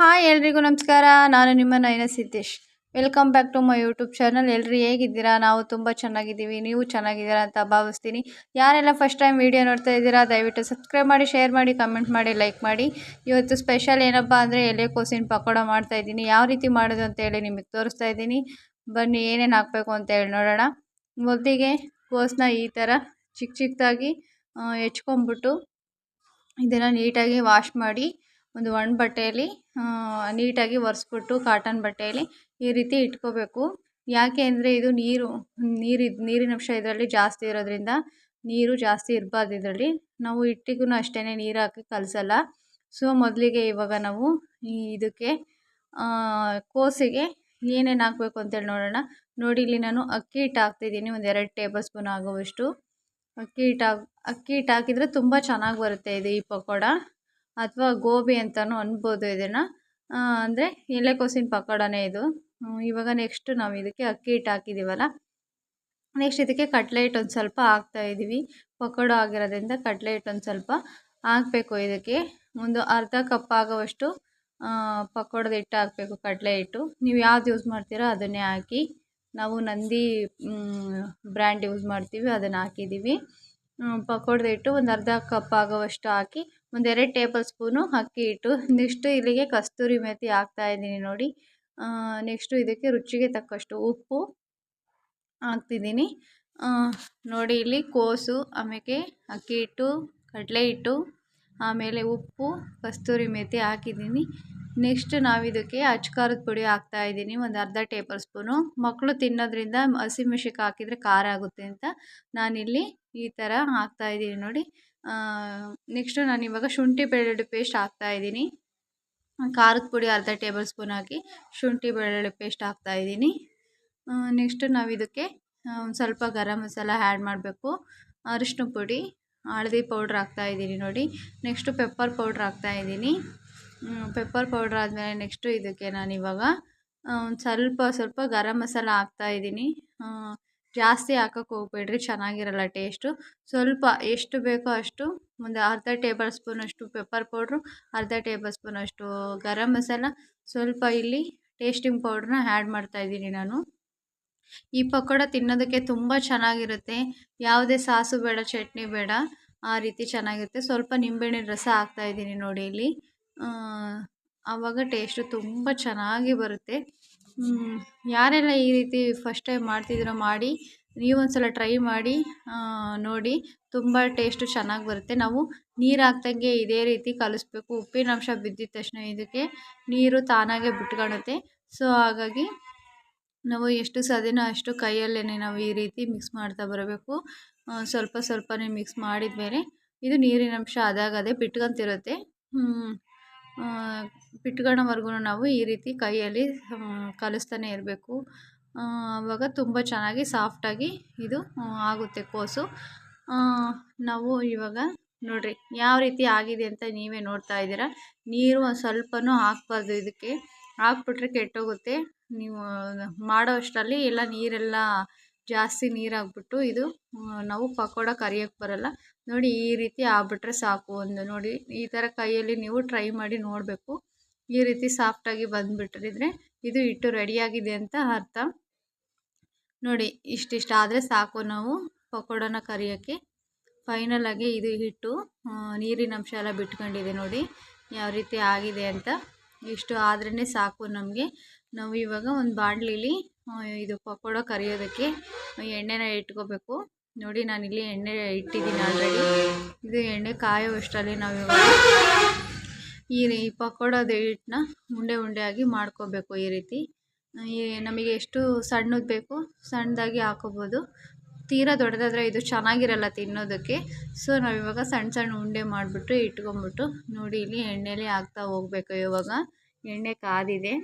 Hi ಎಲ್ರಿಗೂ ನಮಸ್ಕಾರ. ನಾನು ನಿಮ್ಮ Nayana Siddesh. Welcome back to my YouTube channel ಎಲ್ಲರೂ ಹೇಗಿದ್ದೀರಾ? ನಾವು ತುಂಬ ಚೆನ್ನಾಗಿದ್ದೀವಿ. ನೀವು ಚೆನ್ನಾಗಿದ್ದೀರಾ ಅಂತ ಭಾವಿಸ್ತೀನಿ. ಯಾರೆಲ್ಲ ಫಸ್ಟ್ ಟೈಮ್ ವೀಡಿಯೋ ನೋಡ್ತಾ ಇದ್ದೀರಾ, ದಯವಿಟ್ಟು ಸಬ್ಸ್ಕ್ರೈಬ್ ಮಾಡಿ ಶೇರ್ ಮಾಡಿ ಕಮೆಂಟ್ ಮಾಡಿ ಲೈಕ್ ಮಾಡಿ. ಇವತ್ತು ಸ್ಪೆಷಲ್ ಏನಪ್ಪ ಅಂದರೆ ಎಲೆಕೋಸಿನ ಪಕೋಡ ಮಾಡ್ತಾ ಇದ್ದೀನಿ. ಯಾವ ರೀತಿ ಮಾಡೋದು ಅಂತ ಹೇಳಿ ನಿಮಗೆ ತೋರಿಸ್ತಾ ಇದ್ದೀನಿ. ಬನ್ನಿ, ಏನೇನು ಹಾಕಬೇಕು ಅಂತ ಹೇಳಿ ನೋಡೋಣ. ಮೊದಲಿಗೆ ಕೋಸನ್ನ ಈ ಥರ ಚಿಕ್ಕ ಚಿಕ್ಕದಾಗಿ ಹೆಚ್ಕೊಂಬಿಟ್ಟು ಇದನ್ನು ನೀಟಾಗಿ ವಾಶ್ ಮಾಡಿ ಒಂದು ಒಣ ಬಟ್ಟೆಯಲ್ಲಿ ನೀಟಾಗಿ ಒರೆಸ್ಬಿಟ್ಟು ಕಾಟನ್ ಬಟ್ಟೆಯಲ್ಲಿ ಈ ರೀತಿ ಇಟ್ಕೋಬೇಕು. ಯಾಕೆ ಅಂದರೆ ಇದು ನೀರು ನೀರು ನೀರಿನಂಶ ಇದರಲ್ಲಿ ಜಾಸ್ತಿ ಇರೋದ್ರಿಂದ ನೀರು ಜಾಸ್ತಿ ಇರಬಾರ್ದು ಇದರಲ್ಲಿ. ನಾವು ಹಿಟ್ಟಿಗೂ ಅಷ್ಟೇ ನೀರು ಹಾಕಿ ಕಲಸಲ್ಲ. ಸೊ, ಮೊದಲಿಗೆ ಇವಾಗ ನಾವು ಇದಕ್ಕೆ ಕೋಸಿಗೆ ಏನೇನು ಹಾಕಬೇಕು ಅಂತೇಳಿ ನೋಡೋಣ. ನೋಡಿ, ಇಲ್ಲಿ ನಾನು ಅಕ್ಕಿ ಹಿಟ್ಟು ಹಾಕ್ತಿದ್ದೀನಿ, ಒಂದು ಎರಡು ಟೇಬಲ್ ಸ್ಪೂನ್ ಆಗುವಷ್ಟು. ಅಕ್ಕಿ ಹಿಟ್ಟು ಅಕ್ಕಿ ಹಿಟ್ಟು ಹಾಕಿದರೆ ತುಂಬ ಚೆನ್ನಾಗಿ ಬರುತ್ತೆ ಇದು ಈ ಪಕೋಡ. ಅಥವಾ ಗೋಬಿ ಅಂತಲೂ ಅನ್ಬೋದು ಇದನ್ನು. ಅಂದರೆ ಎಲೆಕೋಸಿನ ಪಕೋಡನೇ ಇದು. ಇವಾಗ ನೆಕ್ಸ್ಟ್ ನಾವು ಇದಕ್ಕೆ ಅಕ್ಕಿ ಹಿಟ್ಟು ಹಾಕಿದ್ದೀವಲ್ಲ ನೆಕ್ಸ್ಟ್ ಇದಕ್ಕೆ ಕಡಲೆ ಹಿಟ್ಟು ಒಂದು ಸ್ವಲ್ಪ ಹಾಕ್ತಾಯಿದ್ದೀವಿ ಪಕೋಡ ಆಗಿರೋದ್ರಿಂದ ಕಡಲೆ ಹಿಟ್ಟು ಸ್ವಲ್ಪ ಹಾಕಬೇಕು ಇದಕ್ಕೆ. ಒಂದು ಅರ್ಧ ಕಪ್ ಆಗೋವಷ್ಟು ಪಕೋಡದ ಹಿಟ್ಟು ಹಾಕಬೇಕು ಕಡಲೆ ಹಿಟ್ಟು. ನೀವು ಯಾವ್ದು ಯೂಸ್ ಮಾಡ್ತೀರೋ ಅದನ್ನೇ ಹಾಕಿ. ನಾವು ನಂದಿ ಬ್ರ್ಯಾಂಡ್ ಯೂಸ್ ಮಾಡ್ತೀವಿ, ಅದನ್ನು ಹಾಕಿದ್ದೀವಿ ಪಕೋಡದ ಹಿಟ್ಟು ಒಂದು ಅರ್ಧ ಕಪ್ ಆಗೋವಷ್ಟು ಹಾಕಿ ಒಂದೆರಡು ಟೇಬಲ್ ಸ್ಪೂನು ಅಕ್ಕಿ ಹಿಟ್ಟು. ನೆಕ್ಸ್ಟು ಇಲ್ಲಿಗೆ ಕಸ್ತೂರಿ ಮೆಥಿ ಹಾಕ್ತಾಯಿದ್ದೀನಿ ನೋಡಿ. ನೆಕ್ಸ್ಟು ಇದಕ್ಕೆ ರುಚಿಗೆ ತಕ್ಕಷ್ಟು ಉಪ್ಪು ಹಾಕ್ತಿದ್ದೀನಿ. ನೋಡಿ ಇಲ್ಲಿ ಕೋಸು ಆಮೇಲೆ ಅಕ್ಕಿ ಹಿಟ್ಟು, ಕಡಲೆ ಹಿಟ್ಟು, ಆಮೇಲೆ ಉಪ್ಪು, ಕಸ್ತೂರಿ ಮೆಥಿ ಹಾಕಿದ್ದೀನಿ. ನೆಕ್ಸ್ಟ್ ನಾವು ಇದಕ್ಕೆ ಖಾರದ ಪುಡಿ ಹಾಕ್ತಾ ಇದ್ದೀನಿ. ಒಂದು ಅರ್ಧ ಟೇಬಲ್ ಸ್ಪೂನು. ಮಕ್ಕಳು ತಿನ್ನೋದ್ರಿಂದ ಹಸಿಮೆಣ್ಸಿನ್ಕಾಯಿ ಹಾಕಿದರೆ ಖಾರ ಆಗುತ್ತೆ ಅಂತ ನಾನಿಲ್ಲಿ ಈ ಥರ ಹಾಕ್ತಾಯಿದ್ದೀನಿ ನೋಡಿ. ನೆಕ್ಸ್ಟು ನಾನು ಇವಾಗ ಶುಂಠಿ ಬೆಳ್ಳುಳ್ಳಿ ಪೇಸ್ಟ್ ಹಾಕ್ತಾ ಇದ್ದೀನಿ. ಖಾರದ ಪುಡಿ ಅರ್ಧ ಟೇಬಲ್ ಸ್ಪೂನ್ ಹಾಕಿ ಶುಂಠಿ ಬೆಳ್ಳುಳ್ಳಿ ಪೇಸ್ಟ್ ಹಾಕ್ತಾ ಇದ್ದೀನಿ. ನೆಕ್ಸ್ಟು ನಾವು ಇದಕ್ಕೆ ಒಂದು ಸ್ವಲ್ಪ ಗರಂ ಮಸಾಲ ಆ್ಯಡ್ ಮಾಡಬೇಕು. ಅರಿಶಿನ ಪುಡಿ, ಹಳದಿ ಪೌಡ್ರ್ ಹಾಕ್ತಾಯಿದ್ದೀನಿ ನೋಡಿ. ನೆಕ್ಸ್ಟು ಪೆಪ್ಪರ್ ಪೌಡ್ರ್ ಹಾಕ್ತಾಯಿದ್ದೀನಿ ಪೆಪ್ಪರ್ ಪೌಡ್ರ್ ಆದಮೇಲೆ ನೆಕ್ಸ್ಟು ಇದಕ್ಕೆ ನಾನಿವಾಗ ಒಂದು ಸ್ವಲ್ಪ ಸ್ವಲ್ಪ ಗರಂ ಮಸಾಲ ಹಾಕ್ತಾಯಿದ್ದೀನಿ ಜಾಸ್ತಿ ಹಾಕೋಕ್ಕೆ ಹೋಗ್ಬೇಡ್ರಿ, ಚೆನ್ನಾಗಿರಲ್ಲ ಟೇಸ್ಟು. ಸ್ವಲ್ಪ ಎಷ್ಟು ಬೇಕೋ ಅಷ್ಟು, ಒಂದು ಅರ್ಧ ಟೇಬಲ್ ಸ್ಪೂನಷ್ಟು ಪೆಪ್ಪರ್ ಪೌಡ್ರು, ಅರ್ಧ ಟೇಬಲ್ ಸ್ಪೂನಷ್ಟು ಗರಂ ಮಸಾಲ, ಸ್ವಲ್ಪ ಇಲ್ಲಿ ಟೇಸ್ಟಿಂಗ್ ಪೌಡ್ರನ್ನ ಆ್ಯಡ್ ಮಾಡ್ತಾಯಿದ್ದೀನಿ ನಾನು. ಈ ಪಕೋಡ ತಿನ್ನೋದಕ್ಕೆ ತುಂಬ ಚೆನ್ನಾಗಿರುತ್ತೆ. ಯಾವುದೇ ಸಾಸು ಬೇಡ, ಚಟ್ನಿ ಬೇಡ, ಆ ರೀತಿ ಚೆನ್ನಾಗಿರುತ್ತೆ. ಸ್ವಲ್ಪ ನಿಂಬೆಹಣ್ಣಿನ ರಸ ಹಾಕ್ತಾಯಿದ್ದೀನಿ ನೋಡಿ ಇಲ್ಲಿ. ಆವಾಗ ಟೇಸ್ಟು ತುಂಬ ಚೆನ್ನಾಗಿ ಬರುತ್ತೆ. ಯಾರೆಲ್ಲ ಈ ರೀತಿ ಫಸ್ಟ್ ಟೈಮ್ ಮಾಡ್ತಿದ್ದೀರೋ ಮಾಡಿ ನೀವೊಂದು ಸಲ ಟ್ರೈ ಮಾಡಿ ನೋಡಿ. ತುಂಬ ಟೇಸ್ಟು ಚೆನ್ನಾಗಿ ಬರುತ್ತೆ. ನಾವು ನೀರು ಹಾಕ್ದಂಗೆ ಇದೇ ರೀತಿ ಕಲಿಸ್ಬೇಕು. ಉಪ್ಪಿನಂಶ ಬಿದ್ದಿದ ತಕ್ಷಣ ಇದಕ್ಕೆ ನೀರು ತಾನಾಗೆ ಬಿಟ್ಕೊಳುತ್ತೆ. ಸೊ ಹಾಗಾಗಿ ನಾವು ಎಷ್ಟು ಸಾಧ್ಯನೋ ಅಷ್ಟು ಕೈಯಲ್ಲೇ ನಾವು ಈ ರೀತಿ ಮಿಕ್ಸ್ ಮಾಡ್ತಾ ಬರಬೇಕು. ಸ್ವಲ್ಪ ಸ್ವಲ್ಪನೇ ಮಿಕ್ಸ್ ಮಾಡಿದ ಮೇಲೆ ಇದು ನೀರಿನಂಶ ಅದಾಗದೇ ಬಿಟ್ಕೊತಿರುತ್ತೆ. ಬಿಟ್ಕೊಳೋವರೆಗೂ ನಾವು ಈ ರೀತಿ ಕೈಯಲ್ಲಿ ಕಲಿಸ್ತಾನೆ ಇರಬೇಕು. ಆವಾಗ ತುಂಬ ಚೆನ್ನಾಗಿ ಸಾಫ್ಟಾಗಿ ಇದು ಆಗುತ್ತೆ ಕೋಸು. ನಾವು ಇವಾಗ ನೋಡಿರಿ, ಯಾವ ರೀತಿ ಆಗಿದೆ ಅಂತ ನೀವೇ ನೋಡ್ತಾ ಇದ್ದೀರಾ. ನೀರು ಸ್ವಲ್ಪನೂ ಹಾಕ್ಬಾರ್ದು ಇದಕ್ಕೆ. ಹಾಕ್ಬಿಟ್ರೆ ಕೆಟ್ಟೋಗುತ್ತೆ. ನೀವು ಮಾಡೋ ಅಷ್ಟರಲ್ಲಿ ಎಲ್ಲ ನೀರೆಲ್ಲ ಜಾಸ್ತಿ ನೀರಾಗ್ಬಿಟ್ಟು ಇದು ನಾವು ಪಕೋಡ ಕರಿಯೋಕ್ಕೆ ಬರೋಲ್ಲ. ನೋಡಿ ಈ ರೀತಿ ಆಗ್ಬಿಟ್ರೆ ಸಾಕು ಒಂದು ನೋಡಿ. ಈ ಥರ ಕೈಯಲ್ಲಿ ನೀವು ಟ್ರೈ ಮಾಡಿ ನೋಡಬೇಕು. ಈ ರೀತಿ ಸಾಫ್ಟಾಗಿ ಬಂದುಬಿಟ್ಟಿದ್ರೆ ಇದು ಹಿಟ್ಟು ರೆಡಿಯಾಗಿದೆ ಅಂತ ಅರ್ಥ. ನೋಡಿ ಇಷ್ಟಿಷ್ಟು ಆದರೆ ಸಾಕು ನಾವು ಪಕೋಡನ ಕರಿಯೋಕ್ಕೆ. ಫೈನಲಾಗಿ ಇದು ಹಿಟ್ಟು ನೀರಿನ ಅಂಶ ಎಲ್ಲ ಬಿಟ್ಕೊಂಡಿದೆ ನೋಡಿ. ಯಾವ ರೀತಿ ಆಗಿದೆ ಅಂತ. ಇಷ್ಟು ಆದ್ರೇ ಸಾಕು ನಮಗೆ. ನಾವು ಇವಾಗ ಒಂದು ಬಾಣಲಿಲಿ ಇದು ಪಕೋಡ ಕರಿಯೋದಕ್ಕೆ ಎಣ್ಣೆನ ಇಟ್ಕೋಬೇಕು. ನೋಡಿ ನಾನಿಲ್ಲಿ ಎಣ್ಣೆ ಇಟ್ಟಿದ್ದೀನಿ ಆಲ್ರೆಡಿ ಇದು ಎಣ್ಣೆ ಕಾಯೋವಷ್ಟರಲ್ಲಿ ನಾವು ಇವಾಗ ಈ ಪಕೋಡದ ಹಿಟ್ಟನ್ನ ಉಂಡೆ ಉಂಡೆ ಆಗಿ ಮಾಡ್ಕೋಬೇಕು ಈ ರೀತಿ. ನಮಗೆ ಎಷ್ಟು ಸಣ್ಣದು ಬೇಕು, ಸಣ್ಣದಾಗಿ ಹಾಕೋಬೋದು. ತೀರಾ ದೊಡ್ಡದಾದರೆ ಇದು ಚೆನ್ನಾಗಿರಲ್ಲ ತಿನ್ನೋದಕ್ಕೆ. ಸೊ ನಾವಿವಾಗ ಸಣ್ಣ ಸಣ್ಣ ಉಂಡೆ ಮಾಡಿಬಿಟ್ಟು ಇಟ್ಕೊಂಬಿಟ್ಟು ನೋಡಿ, ಇಲ್ಲಿ ಎಣ್ಣೆಲಿ ಹಾಕ್ತಾ ಹೋಗ್ಬೇಕು ಇವಾಗ. ಎಣ್ಣೆ ಕಾದಿದೆ.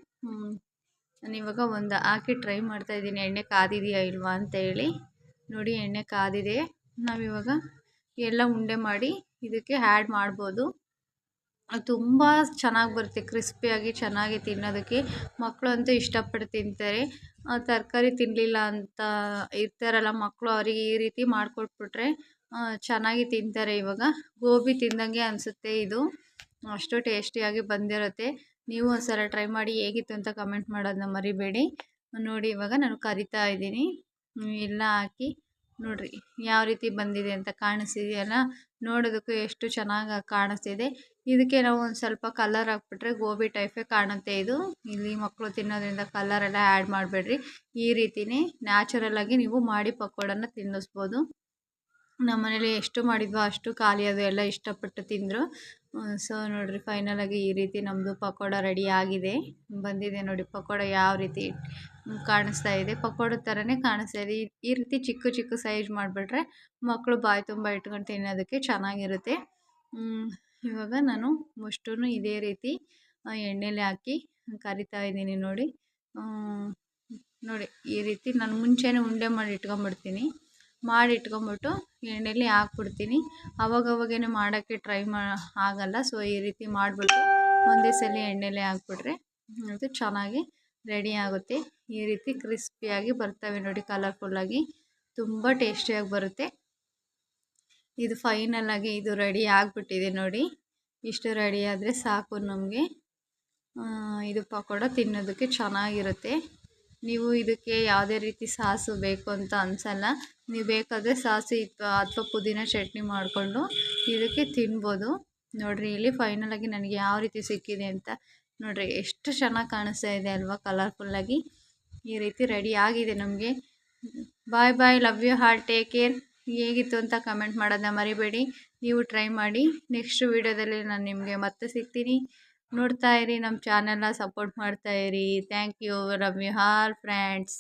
ನಾನಿವಾಗ ಒಂದು ಹಾಕಿ ಟ್ರೈ ಮಾಡ್ತಾ ಇದ್ದೀನಿ. ಎಣ್ಣೆ ಕಾದಿದೆಯಾ ಇಲ್ವಾ ಅಂತೇಳಿ ನೋಡಿ ಎಣ್ಣೆ ಕಾದಿದೆ. ನಾವಿವಾಗ ಎಲ್ಲ ಉಂಡೆ ಮಾಡಿ ಇದಕ್ಕೆ ಆ್ಯಡ್ ಮಾಡ್ಬೋದು. ತುಂಬ ಚೆನ್ನಾಗಿ ಬರುತ್ತೆ. ಕ್ರಿಸ್ಪಿಯಾಗಿ ಚೆನ್ನಾಗಿ ತಿನ್ನೋದಕ್ಕೆ. ಮಕ್ಕಳು ಅಂತೂ ಇಷ್ಟಪಟ್ಟು ತಿಂತಾರೆ. ತರಕಾರಿ ತಿನ್ನಲಿಲ್ಲ ಅಂತ ಇರ್ತಾರಲ್ಲ ಮಕ್ಕಳು ಅವರಿಗೆ ಈ ರೀತಿ ಮಾಡಿಕೊಟ್ಬಿಟ್ರೆ ಚೆನ್ನಾಗಿ ತಿಂತಾರೆ ಇವಾಗ. ಗೋಬಿ ತಿಂದಂಗೆ ಅನಿಸುತ್ತೆ ಇದು. ಅಷ್ಟು ಟೇಸ್ಟಿಯಾಗಿ ಬಂದಿರುತ್ತೆ. ನೀವು ಒಂದ್ಸಲ ಟ್ರೈ ಮಾಡಿ ಹೇಗಿತ್ತು ಅಂತ ಕಮೆಂಟ್ ಮಾಡೋದನ್ನ ಮರಿಬೇಡಿ. ನೋಡಿ, ಇವಾಗ ನಾನು ಕರಿತಾ ಇದ್ದೀನಿ. ಎಲ್ಲ ಹಾಕಿ ನೋಡ್ರಿ ಯಾವ ರೀತಿ ಬಂದಿದೆ ಅಂತ ಕಾಣಿಸ್ತಿದೆಯಲ್ಲ ನೋಡೋದಕ್ಕೂ ಎಷ್ಟು ಚೆನ್ನಾಗಿ ಕಾಣಿಸ್ತಿದೆ. ಇದಕ್ಕೆ ನಾವು ಒಂದು ಸ್ವಲ್ಪ ಕಲರ್ ಹಾಕ್ಬಿಟ್ರೆ ಗೋಬಿ ಟೈಪೇ ಕಾಣುತ್ತೆ ಇದು. ಇಲ್ಲಿ ಮಕ್ಕಳು ತಿನ್ನೋದ್ರಿಂದ ಕಲರ್ ಎಲ್ಲ ಆ್ಯಡ್ ಮಾಡಬೇಡ್ರಿ. ಈ ರೀತಿನೇ ನ್ಯಾಚುರಲ್ ಆಗಿ ನೀವು ಮಾಡಿ ಪಕೋಡನ ತಿನ್ನಿಸ್ಬೋದು. ನಮ್ಮ ಮನೇಲಿ ಎಷ್ಟು ಮಾಡಿದ್ವೋ ಅಷ್ಟು ಖಾಲಿ ಅದು ಎಲ್ಲ ಇಷ್ಟಪಟ್ಟು ತಿಂದರು. ಸೊ ನೋಡಿರಿ ಫೈನಲಾಗಿ ಈ ರೀತಿ ನಮ್ಮದು ಪಕೋಡ ರೆಡಿ ಆಗಿದೆ. ಬಂದಿದೆ ನೋಡಿ, ಪಕೋಡ ಯಾವ ರೀತಿ ಕಾಣಿಸ್ತಾ ಇದೆ. ಪಕೋಡ ಥರನೇ ಕಾಣಿಸ್ತಾ ಇದೆ. ಈ- ರೀತಿ ಚಿಕ್ಕ ಚಿಕ್ಕ ಸೈಜ್ ಮಾಡಿಬಿಟ್ರೆ ಮಕ್ಕಳು ಬಾಯಿ ತುಂಬ ಇಟ್ಕೊಂಡು ತಿನ್ನೋದಕ್ಕೆ ಚೆನ್ನಾಗಿರುತ್ತೆ. ಇವಾಗ ನಾನು ಮುಷ್ಟೂ ಇದೇ ರೀತಿ ಎಣ್ಣೆಲಿ ಹಾಕಿ ಕರಿತಾ ಇದ್ದೀನಿ ನೋಡಿ. ನೋಡಿ, ಈ ರೀತಿ ನಾನು ಮುಂಚೆನೇ ಉಂಡೆ ಮಾಡಿ ಇಟ್ಕೊಂಬಿಡ್ತೀನಿ ಮಾಡಿ ಇಟ್ಕೊಂಬಿಟ್ಟು ಎಣ್ಣೆಲಿ ಹಾಕ್ಬಿಡ್ತೀನಿ. ಅವಾಗವಾಗೇ ಮಾಡೋಕ್ಕೆ ಟ್ರೈ ಮಾ, ಆಗಲ್ಲ. ಸೊ ಈ ರೀತಿ ಮಾಡಿಬಿಟ್ಟು ಒಂದೇ ಸಲ ಎಣ್ಣೆಲಿ ಹಾಕ್ಬಿಟ್ರೆ ಅದು ಚೆನ್ನಾಗಿ ರೆಡಿ ಆಗುತ್ತೆ. ಈ ರೀತಿ ಕ್ರಿಸ್ಪಿಯಾಗಿ ಬರ್ತವೆ ನೋಡಿ ಕಲರ್ಫುಲ್ಲಾಗಿ ತುಂಬ ಟೇಸ್ಟಿಯಾಗಿ ಬರುತ್ತೆ. ಇದು ಫೈನಲ್ ಇದು ರೆಡಿ ಆಗಿಬಿಟ್ಟಿದೆ ನೋಡಿ. ಇಷ್ಟು ರೆಡಿ ಆದರೆ ಸಾಕು ನಮಗೆ. ಇದು ಪಕೋಡ ತಿನ್ನೋದಕ್ಕೆ ಚೆನ್ನಾಗಿರುತ್ತೆ. ನೀವು ಇದಕ್ಕೆ ಯಾವುದೇ ರೀತಿ ಸಾಸು ಬೇಕು ಅಂತ ಅನಿಸಲ್ಲ. ನೀವು ಬೇಕಾದರೆ ಸಾಸು ಅಥವಾ ಪುದೀನ ಚಟ್ನಿ ಮಾಡಿಕೊಂಡು ಇದಕ್ಕೆ ತಿನ್ಬೋದು. ನೋಡಿರಿ, ಇಲ್ಲಿ ಫೈನಲಾಗಿ ನನಗೆ ಯಾವ ರೀತಿ ಸಿಕ್ಕಿದೆ ಅಂತ ನೋಡಿರಿ, ಎಷ್ಟು ಚೆನ್ನಾಗಿ ಕಾಣಿಸ್ತಾ ಇದೆ ಅಲ್ವಾ ಕಲರ್ಫುಲ್ಲಾಗಿ ಈ ರೀತಿ ರೆಡಿ ಆಗಿದೆ ನಮಗೆ. Bye bye love you all take care ಹೇಗಿತ್ತು ಅಂತ ಕಮೆಂಟ್ ಮಾಡೋದನ್ನ ಮರಿಬೇಡಿ. ನೀವು ಟ್ರೈ ಮಾಡಿ ನೆಕ್ಸ್ಟ್ ವೀಡಿಯೋದಲ್ಲಿ ನಾನು ನಿಮಗೆ ಮತ್ತೆ ಸಿಗ್ತೀನಿ. ನೋಡ್ತಾ ಇರಿ ನಮ್ಮ ಚಾನೆಲ್ನ ಸಪೋರ್ಟ್ ಮಾಡ್ತಾ ಇರಿ. Thank you love you all friends